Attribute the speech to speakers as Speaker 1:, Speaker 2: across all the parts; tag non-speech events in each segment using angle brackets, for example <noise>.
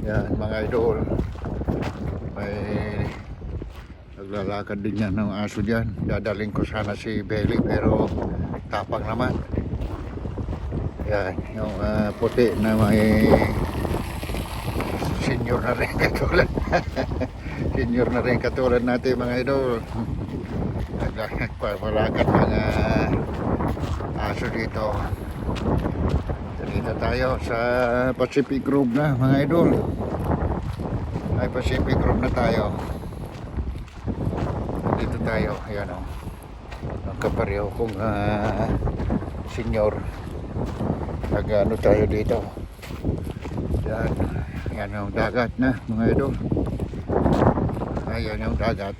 Speaker 1: Yan mga idol. May naglalakad din yan ng aso dyan. Dadaling ko sana si Belly pero tapang naman. Yan, yung ah, puti na may senior na rin <laughs> katulad. senior na rin katulad natin mga idol. Naglalakad <laughs> mga aso dito. Dito tayo sa Pacific Grove na mga idol. Ay Pacific Grove na tayo. Dito tayo, ayan o. Ang kapareho kong ah, senior. Nag-ano tayo dito. Yan. Yan yung dagat na mga idol. Ayan yung dagat.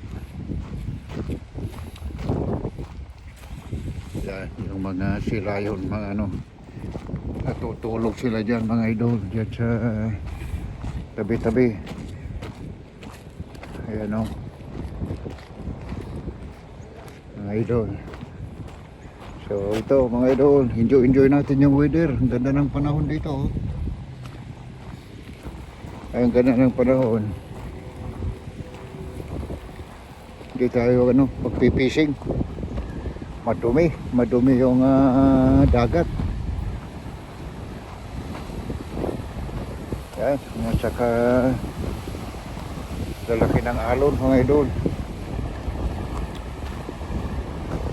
Speaker 1: Yan, yung mga silayon, mga ano, natutulog sila dyan mga idol dyan sa tabi-tabi. Ayan o mga idol. So ito mga idol enjoy enjoy natin yung weather. Ang ganda ng panahon dito oh. ay ang ganda ng panahon. Hindi tayo ano pagpipising madumi madumi yung ah, dagat Yan, at saka lalaki ng alon mga idol.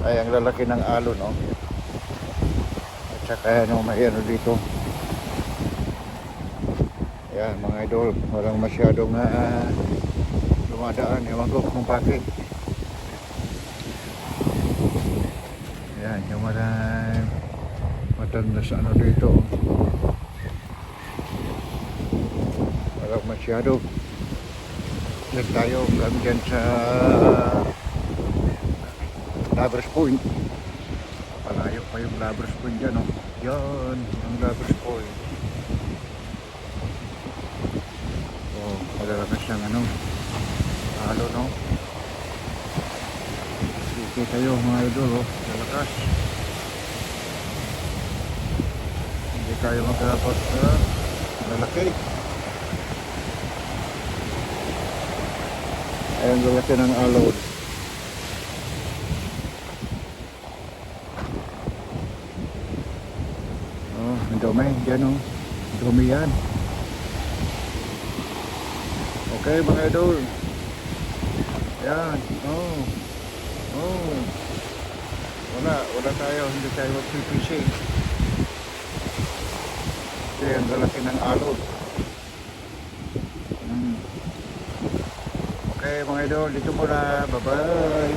Speaker 1: Ay, ang lalaki ng alon, no? At saka ano, may ano dito. Yan, mga idol, walang masyadong uh, dumadaan. Ewan ko kung bakit. Yan, yung mga matanda sa ano dito. Walang masyado. Diyan tayo kami dyan sa Lovers Point. Palayo pa yung Lovers Point dyan, oh. Yan, yung Lovers Point. Oh, malalakas siyang ano, halo, no? Sige kayo mga idol, oh. Lalakas. Hindi tayo magkakot sa lalaki. Ayan lalaki ng alon. Oh, ang dumi. Yan oh. Dumi yan. Okay mga idol. Yan. Oh. Oh. Wala. Wala tayo. Hindi tayo magpipishing. Kasi ang lalaki ng alon. Okay mga idol, dito muna. Bye-bye.